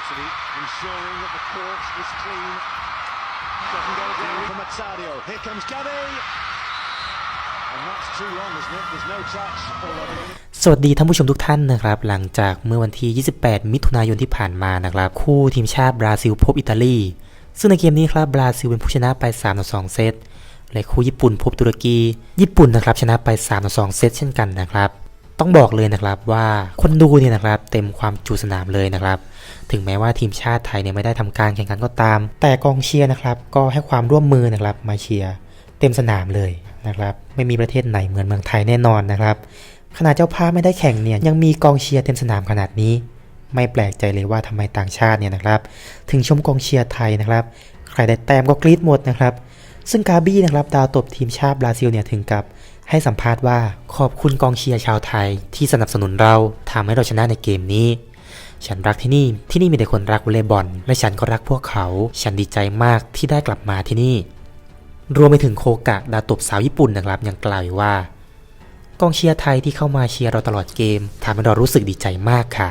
Italy ensuring that the court is clean. Doesn't go down for Mazzario. Here comes Gavi. And that's too long, isn't it? There's no touch already. สวัสดีท่านผู้ชมทุกท่านนะครับ หลังจากเมื่อวันที่ 28 มิถุนายนที่ผ่านมานะครับ คู่ทีมชาติบราซิลพบอิตาลี ซึ่งในเกมนี้ครับบราซิลเป็นผู้ชนะไป3ต่อ2เซตและคู่ญี่ปุ่นพบตุรกี ญี่ปุ่นนะครับชนะไป3ต่อ2เซตเช่นกันนะครับ ต้องบอกเลยนะครับว่าคนดูเนี่ยนะครับเต็มความจุสนามเลยนะครับ ถึงแม้ว่าทีมชาติไทยเนี่ยไม่ได้ทำการแข่งขันก็ตาม แต่กองเชียร์นะครับก็ให้ความร่วมมือนะครับมาเชียร์เต็มสนามเลยนะครับไม่มีประเทศไหนเหมือนเมืองไทยแน่นอนนะครับขณะเจ้าภาพไม่ได้แข่งเนี่ยยังมีกองเชียร์เต็มสนามขนาดนี้ ไม่แปลกใจเลยว่าทำไมต่างชาติเนี่ยนะครับ ถึงชมกองเชียร์ไทยนะครับ ใครได้แต้มก็กรี๊ดหมดนะครับ ซึ่งกาบี้นะครับดาวตบทีมชาติบราซิลเนี่ยถึงกับ ให้สัมภาษณ์ว่าขอบคุณกองเชียร์ชาวไทยที่สนับสนุนเราทำให้เราชนะในเกมนี้ ฉันรักที่นี่ ที่นี่มีแต่คนรักวอลเลย์บอลและฉันก็รักพวกเขา ฉันดีใจมากที่ได้กลับมาที่นี่ รวมไปถึงโคกะดาตบสาวญี่ปุ่นนะครับยังกล่าวอีกว่า กองเชียร์ไทยที่เข้ามาเชียร์เราตลอดเกมทำให้เรารู้สึกดีใจมากค่ะ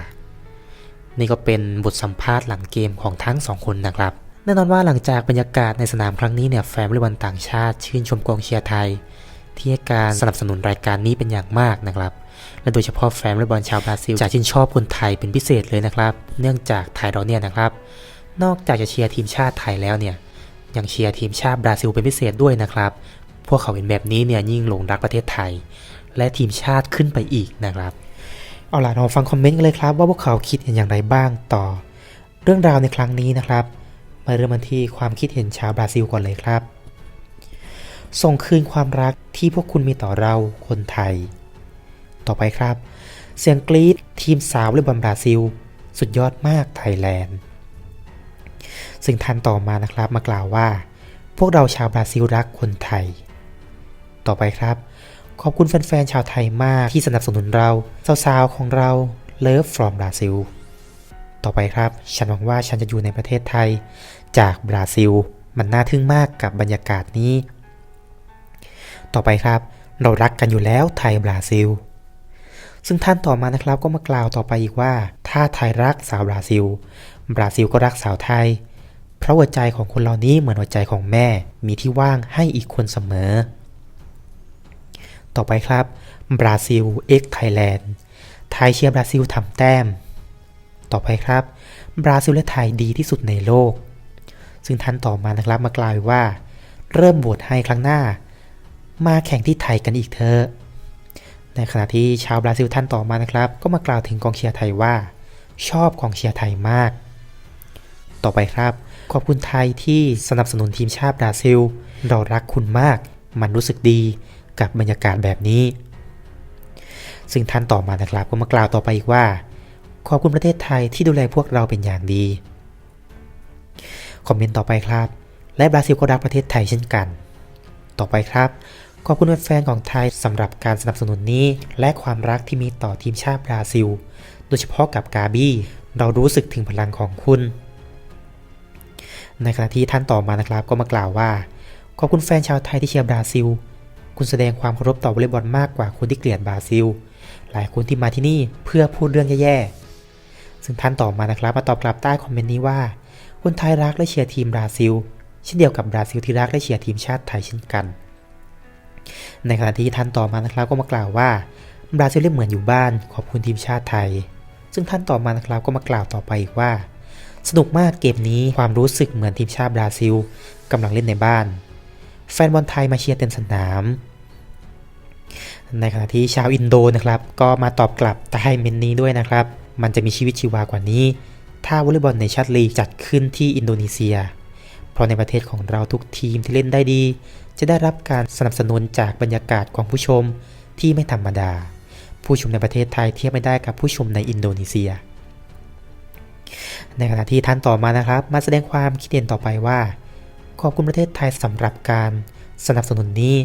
นี่ก็เป็นบทสัมภาษณ์หลังเกมของทั้งสองคนนะครับแน่นอนว่าหลังจากบรรยากาศในสนามครั้งนี้เนี่ยแฟนบอลต่างชาติ ชื่นชมกองเชียร์ไทย ที่ให้การสนับสนุนรายการนี้เป็นอย่างมากนะครับ และโดยเฉพาะแฟนวอลเลย์บอลชาวบราซิลจะชื่นชอบคนไทยเป็นพิเศษเลยนะครับ เนื่องจากไทยเราเนี่ยนะครับ นอกจากจะเชียร์ทีมชาติไทยแล้วเนี่ยยังเชียร์ทีมชาติบราซิลเป็นพิเศษด้วยนะครับ พวกเขาเห็นแบบนี้เนี่ยยิ่งหลงรักประเทศไทย และทีมชาติขึ้นไปอีกนะครับ เอาล่ะเราฟังคอมเมนต์กันเลยครับ ว่าพวกเขาคิดเห็นอย่างไรบ้างต่อ เรื่องราวในครั้งนี้นะครับ มาเริ่มกันที่ความคิดเห็นชาวบราซิลก่อนเลยครับ ส่งคืนความรักที่พวกคุณมีต่อเราคนไทย ต่อไปครับ เสียงกรี๊ดทีมสาวเลยบอลบราซิล สุดยอดมากไทยแลนด์ ซึ่งท่านต่อมานะครับมากล่าวว่า พวกเราชาวบราซิลรักคนไทย ต่อไปครับ ขอบคุณแฟนๆชาวไทยมากที่สนับสนุนเราสาวๆของเรา Love from Brazil ต่อไปครับ ฉันหวังว่าฉันจะอยู่ในประเทศไทย จากบราซิล มันน่าทึ่งมากกับบรรยากาศนี้ ต่อไปครับ เรารักกันอยู่แล้วไทยบราซิล ซึ่งท่านต่อมานะครับก็มากล่าวต่อไปอีกว่า ถ้าไทยรักสาวบราซิล บราซิลก็รักสาวไทย เพราะหัวใจของคนเหล่านี้เหมือนหัวใจของแม่มีที่ว่างให้อีกคนเสมอ ต่อไปครับบราซิล X Thailand ไทยเชียร์บราซิลทำแต้ม ต่อไปครับ บราซิลและไทยดีที่สุดในโลก ซึ่งท่านต่อมานะครับมากล่าวว่า เริ่มโหวตให้ครั้งหน้า มาแข่งที่ไทยกันอีกเถอะในขณะที่ชาวบราซิลท่านต่อมานะครับ ก็มากล่าวถึงกองเชียร์ไทยว่า ชอบกองเชียร์ไทยมาก ต่อไปครับ ขอบคุณไทยที่สนับสนุนทีมชาติบราซิล เรารักคุณมาก มันรู้สึกดีกับบรรยากาศแบบนี้ ซึ่งท่านต่อมานะครับก็มากล่าวต่อไปอีกว่า ขอบคุณประเทศไทยที่ดูแลพวกเราเป็นอย่างดี คอมเมนต์ต่อไปครับ และบราซิลก็รักประเทศไทยเช่นกัน ต่อไปครับ ขอบคุณแฟนของไทยสำหรับการสนับสนุนนี้ และความรักที่มีต่อทีมชาติบราซิล โดยเฉพาะกับกาบี้ เรารู้สึกถึงพลังของคุณ ในขณะที่ท่านต่อมานะครับก็มากล่าวว่า ขอบคุณแฟนชาวไทยที่เชียร์บราซิล คุณแสดงความเคารพต่อวอลเลย์บอลมากกว่าคนที่เกลียดบราซิล หลายคนที่มาที่นี่เพื่อพูดเรื่องแย่ๆ ซึ่งท่านต่อมานะครับมาตอบกลับใต้คอมเมนต์นี้ว่า คนไทยรักและเชียร์ทีมบราซิล เช่นเดียวกับบราซิลที่รักและเชียร์ทีมชาติไทยเช่นกัน ในขณะที่ท่านต่อมานะครับก็มากล่าวว่าบราซิลเล่นเหมือนอยู่บ้านขอบคุณทีมชาติไทย ซึ่งท่านต่อมานะครับก็มากล่าวต่อไปอีกว่า สนุกมากเกมนี้ความรู้สึกเหมือนทีมชาติบราซิลกำลังเล่นในบ้าน แฟนบอลไทยมาเชียร์เต็มสนาม ในขณะที่ชาวอินโดนะครับ ก็มาตอบกลับใต้เมนนี้ด้วยนะครับ มันจะมีชีวิตชีวากว่านี้ ถ้าวอลเลย์บอลในชาติลีจัดขึ้นที่อินโดนีเซีย เพราะในประเทศของเราทุกทีมที่เล่นได้ดี จะได้รับการสนับสนุนจากบรรยากาศของผู้ชมที่ไม่ธรรมดา ผู้ชมในประเทศไทยเทียบไม่ได้กับผู้ชมในอินโดนีเซีย ในขณะที่ท่านต่อมานะครับ มาแสดงความคิดเห็นต่อไปว่า ขอบคุณประเทศไทยสำหรับการสนับสนุนนี้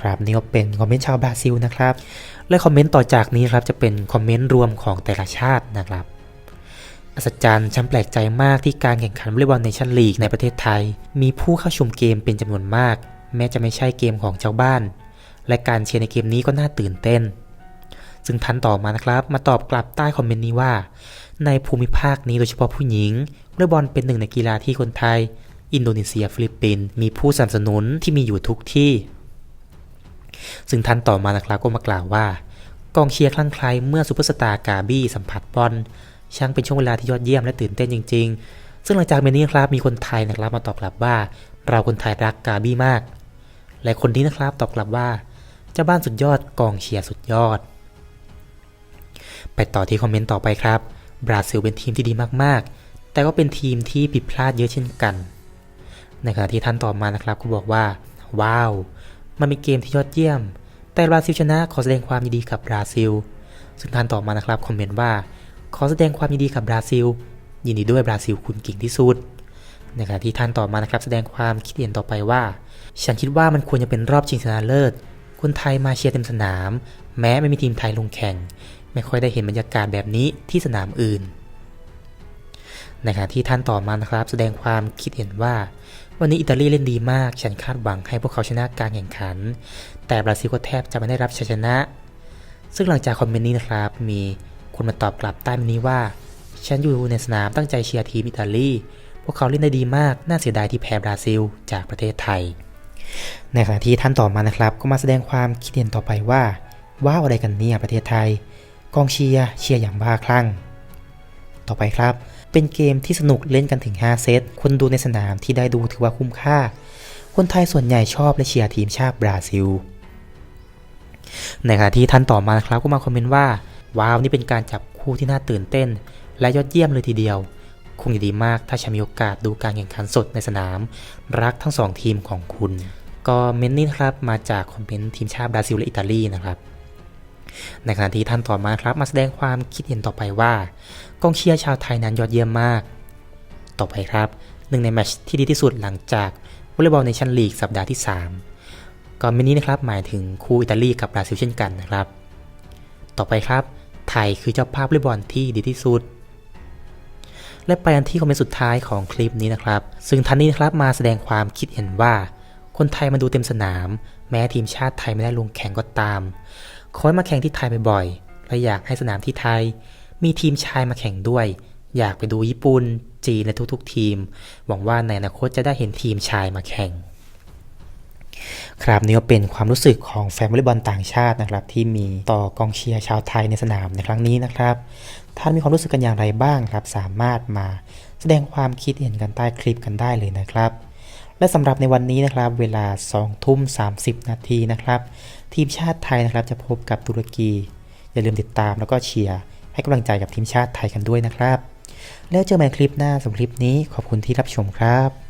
ครับนี่ก็เป็นคอมเมนต์ชาวบราซิลนะครับ และคอมเมนต์ต่อจากนี้ครับจะเป็นคอมเมนต์รวมของแต่ละชาตินะครับ อัศจรรย์ฉันแปลกใจมากที่การแข่งขันวอลเลย์บอลในชั้นลีกในประเทศไทย มีผู้เข้าชมเกมเป็นจำนวนมาก แม้จะไม่ใช่เกมของชาวบ้าน และการเชียร์ในเกมนี้ก็น่าตื่นเต้น ซึ่งท่านต่อมานะครับ มาตอบกลับใต้คอมเมนต์นี้ว่า ในภูมิภาคนี้โดยเฉพาะผู้หญิงวอลเลย์บอลเป็นหนึ่งในกีฬาที่คนไทย อินโดนีเซีย ฟิลิปปินส์มีผู้สนับสนุนที่มีอยู่ทุกที่ ซึ่งท่านต่อมานะครับก็มากล่าวว่ากองเชียร์คลั่งไคล้เมื่อซูเปอร์สตาร์กาบี้สัมผัสบอล ช่างเป็นช่วงเวลาที่ยอดเยี่ยมและตื่นเต้นจริง ๆ ซึ่งหลังจากเมนนี้ครับมีคนไทยนะครับมาตอบกลับว่า เราคนไทยรักกาบี้มาก และคนนี้นะครับตอบกลับว่าเจ้าบ้านสุดยอดกองเชียร์สุดยอด ไปต่อที่คอมเมนต์ต่อไปครับ บราซิลเป็นทีมที่ดีมากๆ แต่ก็เป็นทีมที่ผิดพลาดเยอะเช่นกัน ในขณะที่ท่านต่อมานะครับก็บอกว่า ว้าว มันเป็นเกมที่ยอดเยี่ยม แต่บราซิลชนะขอแสดงความยินดีกับบราซิล ซึ่งท่านต่อมานะครับคอมเมนต์ว่า ขอแสดงความยินดีกับบราซิล ยินดีด้วยบราซิลคุณเก่งที่สุดในขณะที่ท่านต่อมานะครับแสดงความคิดเห็นต่อไปว่า ฉันคิดว่ามันควรจะเป็นรอบชิงชนะเลิศ คนไทยมาเชียร์เต็มสนาม แม้ไม่มีทีมไทยลงแข่ง ไม่ค่อยได้เห็นบรรยากาศแบบนี้ที่สนามอื่นในขณะที่ท่านต่อมานะครับ แสดงความคิดเห็นว่า วันนี้อิตาลีเล่นดีมาก ฉันคาดหวังให้พวกเขาชนะการแข่งขัน แต่บราซิลก็แทบจะไม่ได้รับชัยชนะ ซึ่งหลังจากคอมเมนต์นี้นะครับมี คนมาตอบกลับใต้เมนนี้ว่า ฉันอยู่ในสนามตั้งใจเชียร์ทีมอิตาลี พวกเขาเล่นได้ดีมาก น่าเสียดายที่แพ้บราซิล จากประเทศไทย ในขณะที่ท่านต่อมานะครับ ก็มาแสดงความคิดเห็นต่อไปว่าว้าอะไรกันเนี่ยประเทศไทย กองเชียร์เชียร์อย่างบ้าคลั่ง ต่อไปครับ เป็นเกมที่สนุกเล่นกันถึง 5 เซต คนดูในสนามที่ได้ดูถือว่าคุ้มค่า คนไทยส่วนใหญ่ชอบและเชียร์ทีมชาติบราซิลในขณะที่ท่านต่อมานะครับก็มาคอมเมนต์ว่า ว้าวนี่เป็นการจับคู่ที่น่าตื่นเต้น และยอดเยี่ยมเลยทีเดียว คงจะดีมากถ้าฉันมีโอกาสดูการแข่งขันสดในสนาม รักทั้งสองทีมของคุณ ก็เมนนี่ครับมาจากคอมเมนต์ทีมชาติบราซิลและอิตาลีนะครับในขณะที่ท่านต่อมาครับมาแสดงความคิดเห็นต่อไปว่ากองเชียร์ชาวไทยนั้นยอดเยี่ยมมาก ต่อไปครับหนึ่งในแมชที่ดีที่สุดหลังจากวอลเลย์บอลในชั้นลีกสัปดาห์ที่ 3ก่อนเมนนี้นะครับหมายถึงคู่อิตาลีกับบราซิลเช่นกันนะครับ ต่อไปครับ ไทยคือเจ้าภาพวอลเลย์บอลที่ดีที่สุด และไปอันที่คอมเมนต์สุดท้ายของคลิปนี้นะครับ ซึ่งท่านนี้นะครับมาแสดงความคิดเห็นว่า คนไทยมาดูเต็มสนาม แม้ทีมชาติไทยไม่ได้ลงแข่งก็ตามขอให้มาแข่งที่ไทยบ่อยๆและอยากให้สนามที่ไทย มีทีมชายมาแข่งด้วย อยากไปดูญี่ปุ่นจีนและทุกๆ ทีม หวังว่าในอนาคตจะได้เห็นทีมชายมาแข่ง ครับนี่ก็เป็นความรู้สึกของแฟนวอลเลย์บอลต่างชาตินะครับ ที่มีต่อกองเชียร์ชาวไทยในสนามในครั้งนี้นะครับท่านมีความรู้สึกกันอย่างไรบ้างครับ สามารถมาแสดงความคิดเห็นกันใต้คลิปกันได้เลยนะครับ และสำหรับในวันนี้นะครับ เวลา2ทุ่ม30 นาทีนะครับ ทีมชาติไทยนะครับจะพบกับตุรกี อย่าลืมติดตามแล้วก็เชียร์ให้กำลังใจกับทีมชาติไทยกันด้วยนะครับ แล้วเจอกันคลิปหน้าสำหรับคลิปนี้ขอบคุณที่รับชมครับ